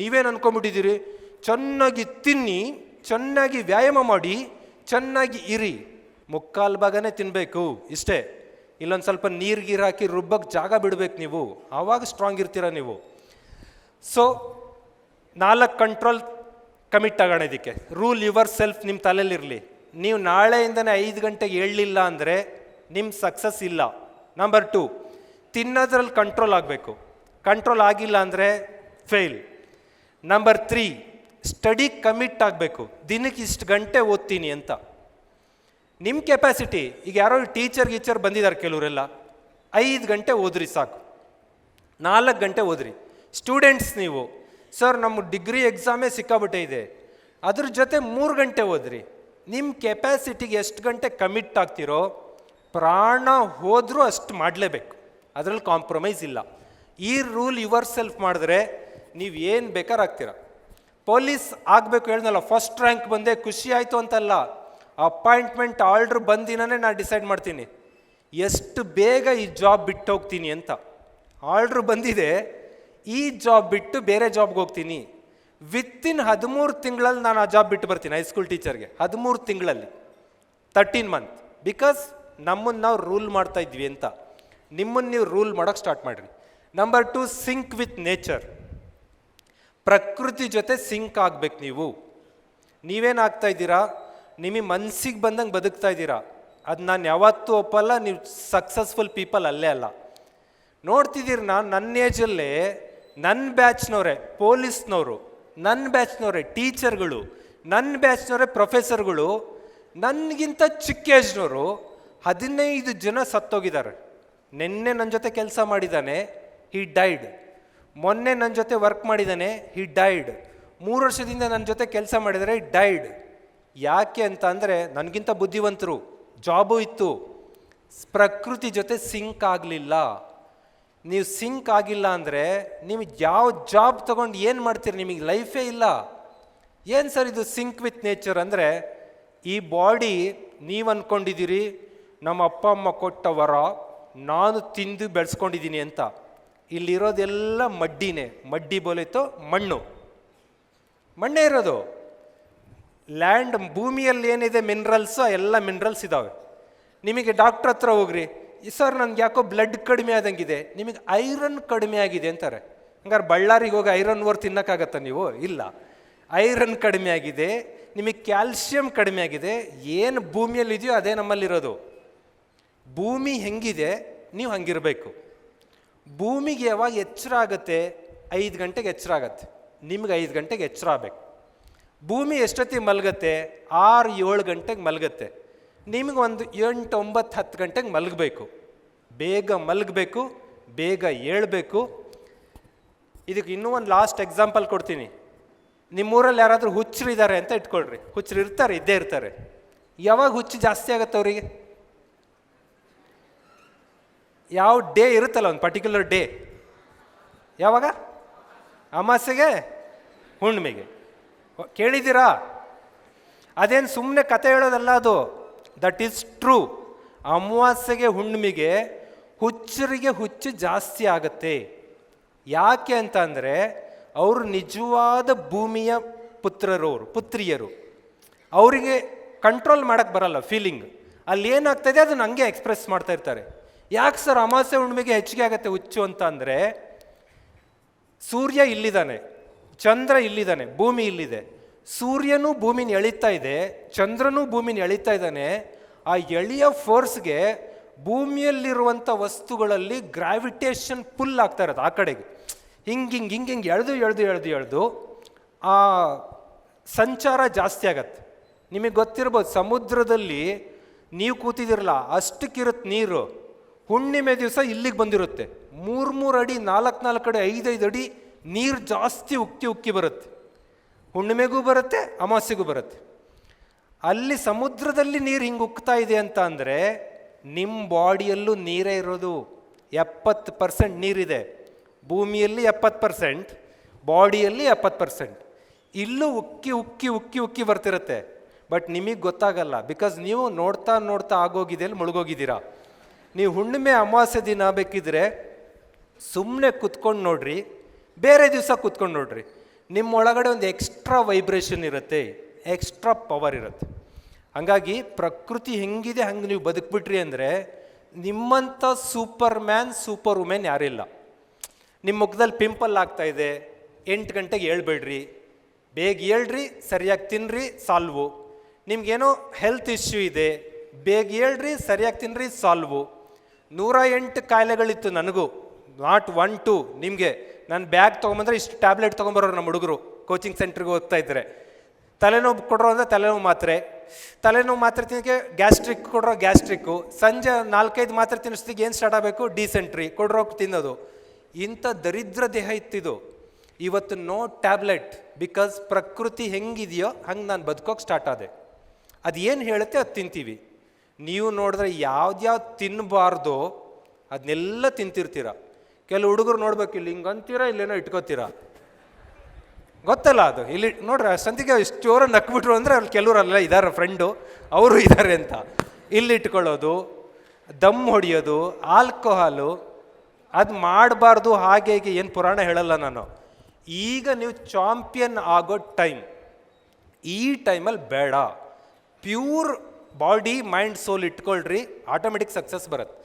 ನೀವೇನು ಅನ್ಕೊಂಬಿಟ್ಟಿದ್ದೀರಿ ಚೆನ್ನಾಗಿ ತಿನ್ನಿ, ಚೆನ್ನಾಗಿ ವ್ಯಾಯಾಮ ಮಾಡಿ, ಚೆನ್ನಾಗಿ ಇರಿ. ಮುಕ್ಕಾಲು ಭಾಗನೇ ತಿನ್ನಬೇಕು ಇಷ್ಟೇ. ಇಲ್ಲೊಂದು ಸ್ವಲ್ಪ ನೀರು ಗೀರು ಹಾಕಿ ರುಬ್ಬಕ್ಕೆ ಜಾಗ ಬಿಡ್ಬೇಕು ನೀವು. ಆವಾಗ ಸ್ಟ್ರಾಂಗ್ ಇರ್ತೀರ ನೀವು. ಸೊ ನಾಲ್ಕು ಕಂಟ್ರೋಲ್ ಕಮಿಟ್ ಆಗೋಣ ಇದಕ್ಕೆ. ರೂಲ್ ಯುವರ್ ಸೆಲ್ಫ್ ನಿಮ್ಮ ತಲೆಯಲ್ಲಿರಲಿ ನೀವು ನಾಳೆಯಿಂದನೇ ಐದು ಗಂಟೆಗೆ ಹೇಳಲಿಲ್ಲ ಅಂದರೆ ನಿಮ್ಮ ಸಕ್ಸಸ್ ಇಲ್ಲ. ನಂಬರ್ ಟು ತಿನ್ನೋದ್ರಲ್ಲಿ ಕಂಟ್ರೋಲ್ ಆಗಬೇಕು. ಕಂಟ್ರೋಲ್ ಆಗಿಲ್ಲ ಅಂದರೆ fail number three study commit ಆಗಬೇಕು. ದಿನಕ್ಕೆ ಇಷ್ಟು ಗಂಟೆ ಓದ್ತೀನಿ ಅಂತ. ನಿಮ್ಮ ಕೆಪಾಸಿಟಿ ಈಗ ಯಾರೋ ಟೀಚರ್ ಗೀಚರ್ ಬಂದಿದ್ದಾರೆ ಕೆಲವರೆಲ್ಲ, ಐದು ಗಂಟೆ ಓದ್ರಿ ಸಾಕು. ನಾಲ್ಕು ಗಂಟೆ ಓದ್ರಿ. ಸ್ಟೂಡೆಂಟ್ಸ್ ನೀವು ಸರ್ ನಮ್ಮ ಡಿಗ್ರಿ ಎಕ್ಸಾಮೇ ಸಿಕ್ಕಾಬಿಟ್ಟೆ ಇದೆ. ಅದ್ರ ಜೊತೆ ಮೂರು ಗಂಟೆ ಓದ್ರಿ. ನಿಮ್ಮ ಕೆಪಾಸಿಟಿಗೆ ಎಷ್ಟು ಗಂಟೆ ಕಮಿಟ್ ಆಗ್ತಿರೋ, ಪ್ರಾಣ ಹೋದರೂ ಅಷ್ಟು ಮಾಡಲೇಬೇಕು. ಅದರಲ್ಲಿ ಕಾಂಪ್ರಮೈಸ್ ಇಲ್ಲ. ಈ ರೂಲ್ ಯುವರ್ ಸೆಲ್ಫ್ ಮಾಡಿದ್ರೆ ನೀವು ಏನು ಬೇಕಾದ್ರೆ ಆಗ್ತೀರ ಪೊಲೀಸ್ ಆಗಬೇಕು ಹೇಳ್ದಲ್ಲ ಫಸ್ಟ್ ರ್ಯಾಂಕ್ ಬಂದೆ ಖುಷಿ ಆಯಿತು ಅಂತಲ್ಲ ಅಪಾಯಿಂಟ್ಮೆಂಟ್ ಆರ್ಡ್ರ್ ಬಂದಿನೇ ನಾನು ಡಿಸೈಡ್ ಮಾಡ್ತೀನಿ. ಎಷ್ಟು ಬೇಗ ಈ ಜಾಬ್ ಬಿಟ್ಟು ಹೋಗ್ತೀನಿ ಅಂತ. ಆರ್ಡ್ರ್ ಬಂದಿದೆ, ಈ ಜಾಬ್ ಬಿಟ್ಟು ಬೇರೆ ಜಾಬ್ಗೆ ಹೋಗ್ತೀನಿ. ವಿತ್ತಿನ್ ಹದಿಮೂರು ತಿಂಗಳಲ್ಲಿ ನಾನು ಆ ಜಾಬ್ ಬಿಟ್ಟು ಬರ್ತೀನಿ ಹೈಸ್ಕೂಲ್ ಟೀಚರ್ಗೆ ಹದಿಮೂರು ತಿಂಗಳಲ್ಲಿ. ತರ್ಟೀನ್ ಮಂತ್ ಬಿಕಾಸ್ ನಮ್ಮನ್ನು ನಾವು ರೂಲ್ ಮಾಡ್ತಾ ಇದ್ವಿ ಅಂತ. ನಿಮ್ಮನ್ನು ನೀವು ರೂಲ್ ಮಾಡೋಕ್ಕೆ ಸ್ಟಾರ್ಟ್ ಮಾಡಿರಿ. Number two sync with nature ಪ್ರಕೃತಿ ಜೊತೆ ಸಿಂಕ್ ಆಗ್ಬೇಕು ನೀವು. ನೀವೇನಾಗ್ತಾ ಇದ್ದೀರಾ? ನಿಮಗೆ ಮನಸ್ಸಿಗೆ ಬಂದಂಗೆ ಬದುಕ್ತಾ ಇದ್ದೀರಾ? ಅದು ನಾನು ಯಾವತ್ತೂ ಒಪ್ಪಲ್ಲ, ನೀವು ಸಕ್ಸಸ್ಫುಲ್ ಪೀಪಲ್ ಅಲ್ಲೇ ಅಲ್ಲ. ನೋಡ್ತಿದ್ದೀರಿ ನಾನು ನನ್ನ ಏಜಲ್ಲೇ ನನ್ನ ಬ್ಯಾಚ್ನವರೇ ಪೊಲೀಸ್ನವರು ನನ್ನ ಬ್ಯಾಚ್ನವರೇ ಟೀಚರ್ಗಳು ನನ್ನ ಬ್ಯಾಚ್ನವರೇ ಪ್ರೊಫೆಸರ್ಗಳು ನನಗಿಂತ ಚಿಕ್ಕ ಏಜ್ನವರು ಹದಿನೈದು ಜನ ಸತ್ತೋಗಿದ್ದಾರೆ. ನಿನ್ನೆ ನನ್ನ ಜೊತೆ ಕೆಲಸ ಮಾಡಿದ್ದಾನೆ ಹಿ ಡೈಡ್ ಮೊನ್ನೆ ನನ್ನ ಜೊತೆ ವರ್ಕ್ ಮಾಡಿದ್ದಾನೆ ಹಿ ಡೈಡ್ ಮೂರು ವರ್ಷದಿಂದ ನನ್ನ ಜೊತೆ ಕೆಲಸ ಮಾಡಿದರೆ ಡೈಡ್ ಯಾಕೆ ಅಂತ ಅಂದರೆ, ನನಗಿಂತ ಬುದ್ಧಿವಂತರು ಜಾಬು ಇತ್ತು. ಪ್ರಕೃತಿ ಜೊತೆ ಸಿಂಕ್ ಆಗಲಿಲ್ಲ. ನೀವು ಸಿಂಕ್ ಆಗಿಲ್ಲ ಅಂದರೆ ನಿಮಗೆ ಯಾವ ಜಾಬ್ ತೊಗೊಂಡು ಏನು ಮಾಡ್ತೀರಿ ನಿಮಗೆ ಲೈಫೇ ಇಲ್ಲ. ಏನು ಸರ್ ಇದು ಸಿಂಕ್ ವಿತ್ ನೇಚರ್ ಅಂದರೆ, ಈ ಬಾಡಿ ನೀವು ಅಂದ್ಕೊಂಡಿದ್ದೀರಿ ನಮ್ಮ ಅಪ್ಪ, ಅಮ್ಮ ಕೊಟ್ಟ ವರ, ನಾನು ತಿಂದು ಬೆಳೆಸ್ಕೊಂಡಿದ್ದೀನಿ ಅಂತ. ಇಲ್ಲಿರೋದೆಲ್ಲ ಮಡ್ಡಿನೇ, ಮಡ್ಡಿ ಬೋಲೈತೋ ಮಣ್ಣು. ಮಣ್ಣೇ ಇರೋದು. ಲ್ಯಾಂಡ್ ಭೂಮಿಯಲ್ಲಿ ಏನಿದೆ ಮಿನರಲ್ಸು ಎಲ್ಲ ಮಿನರಲ್ಸ್ ಇದ್ದಾವೆ ನಿಮಗೆ ಡಾಕ್ಟ್ರ್ ಹತ್ರ ಹೋಗ್ರಿ. ಸರ್ ನನಗೆ ಯಾಕೋ ಬ್ಲಡ್ ಕಡಿಮೆ ಆದಂಗಿದೆ. ನಿಮಗೆ ಐರನ್ ಕಡಿಮೆ ಆಗಿದೆ ಅಂತಾರೆ. ಹಂಗಾರೆ ಬಳ್ಳಾರಿಗೆ ಹೋಗಿ ಐರನ್ ಓರ್ ತಿನ್ನಕ್ಕಾಗತ್ತ ನೀವು? ಇಲ್ಲ. ಐರನ್ ಕಡಿಮೆ ಆಗಿದೆ. ನಿಮಗೆ ಕ್ಯಾಲ್ಸಿಯಂ ಕಡಿಮೆ ಆಗಿದೆ. ಏನು ಭೂಮಿಯಲ್ಲಿ ಇದೆಯೋ ಅದೇ ನಮ್ಮಲ್ಲಿರೋದು. ಭೂಮಿ ಹೆಂಗಿದೆ? ನೀವು ಹಂಗಿರಬೇಕು. ಭೂಮಿಗೆ ಯಾವಾಗ ಎಚ್ಚರ ಆಗುತ್ತೆ? ಐದು ಗಂಟೆಗೆ ಎಚ್ಚರ ಆಗತ್ತೆ. ನಿಮ್ಗೆ ಐದು ಗಂಟೆಗೆ ಎಚ್ಚರ ಆಗಬೇಕು. ಭೂಮಿ ಎಷ್ಟೊತ್ತಿಗೆ ಮಲಗತ್ತೆ? ಆರು, ಏಳು ಗಂಟೆಗೆ ಮಲಗತ್ತೆ. ನಿಮಗೆ ಒಂದು ಎಂಟು, ಒಂಬತ್ತು, ಹತ್ತು ಗಂಟೆಗೆ ಮಲಗಬೇಕು. ಬೇಗ ಮಲಗಬೇಕು, ಬೇಗ ಏಳಬೇಕು. ಇದಕ್ಕೆ ಇನ್ನೂ ಒಂದು ಲಾಸ್ಟ್ ಎಕ್ಸಾಂಪಲ್ ಕೊಡ್ತೀನಿ. ನಿಮ್ಮೂರಲ್ಲಿ ಯಾರಾದರೂ ಹುಚ್ಚರು ಇದ್ದಾರೆ ಅಂತ ಇಟ್ಕೊಳ್ರಿ. ಹುಚ್ಚರು ಇರ್ತಾರೆ, ಇದ್ದೇ ಇರ್ತಾರೆ. ಯಾವಾಗ ಹುಚ್ಚು ಜಾಸ್ತಿ ಆಗುತ್ತೆ ಅವರಿಗೆ? ಯಾವ ಡೇ ಇರುತ್ತಲ್ಲ ಒಂದು ಪರ್ಟಿಕ್ಯುಲರ್ ಡೇ ಯಾವಾಗ? ಅಮಾಸೆಗೆ ಹುಣ್ಣಿಮೆಗೆ. ಕೇಳಿದ್ದೀರಾ? ಅದೇನು ಸುಮ್ಮನೆ ಕತೆ ಹೇಳೋದಲ್ಲ ಅದು. ದಟ್ ಈಸ್ ಟ್ರೂ ಅಮಾವಾಸ್ಯೆಗೆ ಹುಣ್ಣಿಮೆಗೆ ಹುಚ್ಚರಿಗೆ ಹುಚ್ಚು ಜಾಸ್ತಿ ಆಗುತ್ತೆ. ಯಾಕೆ ಅಂತ ಅಂದರೆ, ಅವರು ನಿಜವಾದ ಭೂಮಿಯ ಪುತ್ರರು ಅವರು, ಪುತ್ರಿಯರು. ಅವರಿಗೆ ಕಂಟ್ರೋಲ್ ಮಾಡೋಕ್ಕೆ ಬರಲ್ಲ ಫೀಲಿಂಗ್ ಅಲ್ಲಿ ಏನಾಗ್ತದೆ ಅದನ್ನ ಹಂಗೆ ಎಕ್ಸ್ಪ್ರೆಸ್ ಮಾಡ್ತಾ ಇರ್ತಾರೆ. ಯಾಕೆ ಸರ್ ಅಮಾವಾಸ್ಯೆ ಹುಣ್ಣಿಮೆಗೆ ಹೆಚ್ಚಿಗೆ ಆಗುತ್ತೆ ಹುಚ್ಚು ಅಂತ ಅಂದರೆ ಸೂರ್ಯ ಇಲ್ಲಿದ್ದಾನೆ, ಚಂದ್ರ ಇಲ್ಲಿದ್ದಾನೆ, ಭೂಮಿ ಇಲ್ಲಿದೆ. ಸೂರ್ಯನೂ ಭೂಮಿನ ಎಳಿತಾ ಇದೆ, ಚಂದ್ರನೂ ಭೂಮಿನ ಎಳಿತಾ ಇದ್ದಾನೆ. ಆ ಎಳೆಯ ಫೋರ್ಸ್ಗೆ ಭೂಮಿಯಲ್ಲಿರುವಂಥ ವಸ್ತುಗಳಲ್ಲಿ ಗ್ರಾವಿಟೇಷನ್ ಪುಲ್ ಆಗ್ತಾ ಇರೋದು ಆ ಕಡೆಗೆ. ಹಿಂಗೆ ಹಿಂಗೆ ಹಿಂಗೆ ಹಿಂಗೆ ಎಳೆದು ಎಳೆದು ಎಳೆದು ಎಳೆದು ಆ ಸಂಚಾರ ಜಾಸ್ತಿ ಆಗತ್ತೆ. ನಿಮಗೆ ಗೊತ್ತಿರ್ಬೋದು, ಸಮುದ್ರದಲ್ಲಿ ನೀವು ಕೂತಿದಿರಲ್ಲ ಅಷ್ಟಕ್ಕಿರುತ್ತೆ ನೀರು. ಹುಣ್ಣಿಮೆ ದಿವಸ ಇಲ್ಲಿಗೆ ಬಂದಿರುತ್ತೆ. ಮೂರು ಮೂರು ಅಡಿ, ನಾಲ್ಕು ನಾಲ್ಕು ಅಡಿ, ಐದೈದು ಅಡಿ ನೀರು ಜಾಸ್ತಿ ಉಕ್ಕಿ ಉಕ್ಕಿ ಬರುತ್ತೆ. ಹುಣ್ಣಿಮೆಗೂ ಬರುತ್ತೆ, ಅಮಾಸ್ಯೆಗೂ ಬರುತ್ತೆ. ಅಲ್ಲಿ ಸಮುದ್ರದಲ್ಲಿ ನೀರು ಹಿಂಗೆ ಉಕ್ತಾ ಇದೆ ಅಂತ ಅಂದರೆ ನಿಮ್ಮ ಬಾಡಿಯಲ್ಲೂ ನೀರೇ ಇರೋದು. ಎಪ್ಪತ್ತು ಪರ್ಸೆಂಟ್ ನೀರಿದೆ. ಭೂಮಿಯಲ್ಲಿ ಎಪ್ಪತ್ತು ಪರ್ಸೆಂಟ್, ಬಾಡಿಯಲ್ಲಿ ಎಪ್ಪತ್ತು ಪರ್ಸೆಂಟ್. ಇಲ್ಲೂ ಉಕ್ಕಿ ಉಕ್ಕಿ ಉಕ್ಕಿ ಉಕ್ಕಿ ಬರ್ತಿರುತ್ತೆ. ಬಟ್ ನಿಮಗೆ ಗೊತ್ತಾಗಲ್ಲ. ಬಿಕಾಸ್ ನೀವು ನೋಡ್ತಾ ನೋಡ್ತಾ ಆಗೋಗಿದೆ ಅಲ್ಲಿ ಮುಳುಗೋಗಿದ್ದೀರಾ. ನೀವು ಹುಣ್ಣಿಮೆ ಅಮಾವಾಸ್ಯೆ ದಿನ ಬೇಕಿದ್ರೆ ಸುಮ್ಮನೆ ಕುತ್ಕೊಂಡು ನೋಡ್ರಿ, ಬೇರೆ ದಿವಸ ಕುತ್ಕೊಂಡು ನೋಡ್ರಿ. ನಿಮ್ಮ ಒಳಗಡೆ ಒಂದು ಎಕ್ಸ್ಟ್ರಾ ವೈಬ್ರೇಷನ್ ಇರುತ್ತೆ ಎಕ್ಸ್ಟ್ರಾ ಪವರ್ ಇರುತ್ತೆ. ಹಂಗಾಗಿ ಪ್ರಕೃತಿ ಹೆಂಗಿದೆ, ಹಂಗೆ ನೀವು ಬದುಕ್ಬಿಟ್ರಿ ಅಂದರೆ ನಿಮ್ಮಂಥ ಸೂಪರ್ ಮ್ಯಾನ್ ಸೂಪರ್ ವುಮೆನ್ ಯಾರಿಲ್ಲ ನಿಮ್ಮ ಮುಖದಲ್ಲಿ ಪಿಂಪಲ್ ಆಗ್ತಾ ಇದೆ, ಎಂಟು ಗಂಟೆಗೆ ಹೇಳ್ಬೇಡ್ರಿ. ಬೇಗ ಹೇಳ್ರಿ, ಸರಿಯಾಗಿ ತಿನ್ನಿರಿ ಸಾಲ್ವು. ನಿಮ್ಗೇನೋ ಹೆಲ್ತ್ ಇಶ್ಯೂ ಇದೆ, ಬೇಗ ಹೇಳ್ರಿ, ಸರಿಯಾಗಿ ತಿನ್ನಿರಿ ಸಾಲ್ವು. ನೂರ ಎಂಟು ಕಾಯಿಲೆಗಳಿತ್ತು ನನಗೂ. ನಾಟ್ ಒನ್ ಟು ನಿಮಗೆ. ನಾನು ಬ್ಯಾಗ್ ತೊಗೊಂಬಂದ್ರೆ ಇಷ್ಟು ಟ್ಯಾಬ್ಲೆಟ್ ತೊಗೊಂಬರೋರು ನಮ್ಮ ಹುಡುಗರು. ಕೋಚಿಂಗ್ ಸೆಂಟ್ರಿಗೆ ಹೋಗ್ತಾ ಇದ್ದಾರೆ ತಲೆನೋವು ಕೊಡೋ ಅಂದರೆ ತಲೆನೋವು ಮಾತ್ರೆ. ತಲೆನೋವು ಮಾತ್ರೆ ತಿನ್ನಕ್ಕೆ ಗ್ಯಾಸ್ಟ್ರಿಕ್ ಕೊಡ್ರೋ ಗ್ಯಾಸ್ಟ್ರಿಕ್ಕು ಸಂಜೆ ನಾಲ್ಕೈದು ಮಾತ್ರೆ ತಿನ್ನಿಸ್ತಿಗೆ ಏನು ಸ್ಟಾರ್ಟ್ ಆಗಬೇಕು? ಡಿಸೆಂಟ್ರಿ ಕೊಡ್ರೋ ತಿನ್ನೋದು. ಇಂಥ ದರಿದ್ರ ದೇಹ ಇತ್ತಿದು. ಇವತ್ತು ನೋ ಟ್ಯಾಬ್ಲೆಟ್ ಬಿಕಾಸ್ ಪ್ರಕೃತಿ ಹೆಂಗಿದೆಯೋ ಹಂಗೆ ನಾನು ಬದುಕೋಕೆ ಸ್ಟಾರ್ಟ್ ಆದೆ. ಅದು ಏನು ಹೇಳುತ್ತೆ ಅದು ತಿಂತೀವಿ. ನೀವು ನೋಡಿದ್ರೆ ಯಾವ್ದ್ಯಾವ್ದು ತಿನ್ನಬಾರ್ದು ಅದನ್ನೆಲ್ಲ ತಿಂತಿರ್ತೀರ. ಕೆಲವು ಹುಡುಗರು ನೋಡ್ಬೇಕು, ಇಲ್ಲಿ ಹಿಂಗೆ ಅಂತೀರಾ, ಇಲ್ಲೇನೋ ಇಟ್ಕೋತೀರಾ? ಗೊತ್ತಲ್ಲ ಅದು. ಇಲ್ಲಿ ನೋಡ್ರಿ ಸಂತಿಗೆ ಇಷ್ಟು ಜೋರ ನಕ್ಬಿಟ್ರು ಅಂದರೆ ಅಲ್ಲಿ ಕೆಲವರು ಅಲ್ಲ ಇದ್ದಾರೆ ಫ್ರೆಂಡು ಅವರು ಇದ್ದಾರೆ ಅಂತ. ಇಲ್ಲಿ ಇಟ್ಕೊಳ್ಳೋದು, ದಮ್ ಹೊಡಿಯೋದು ಆಲ್ಕೋಹಾಲು ಅದು ಮಾಡಬಾರ್ದು, ಹಾಗೆ ಹೀಗೆ ಏನು ಪುರಾಣ ಹೇಳಲ್ಲ ನಾನು. ಈಗ ನೀವು ಚಾಂಪಿಯನ್ ಆಗೋ ಟೈಮ್ ಈ ಟೈಮಲ್ಲಿ ಬೇಡ. ಪ್ಯೂರ್ ಬಾಡಿ ಮೈಂಡ್ ಸೋಲ್ ಇಟ್ಕೊಳ್ರಿ ಆಟೋಮೆಟಿಕ್ ಸಕ್ಸಸ್ ಬರುತ್ತೆ.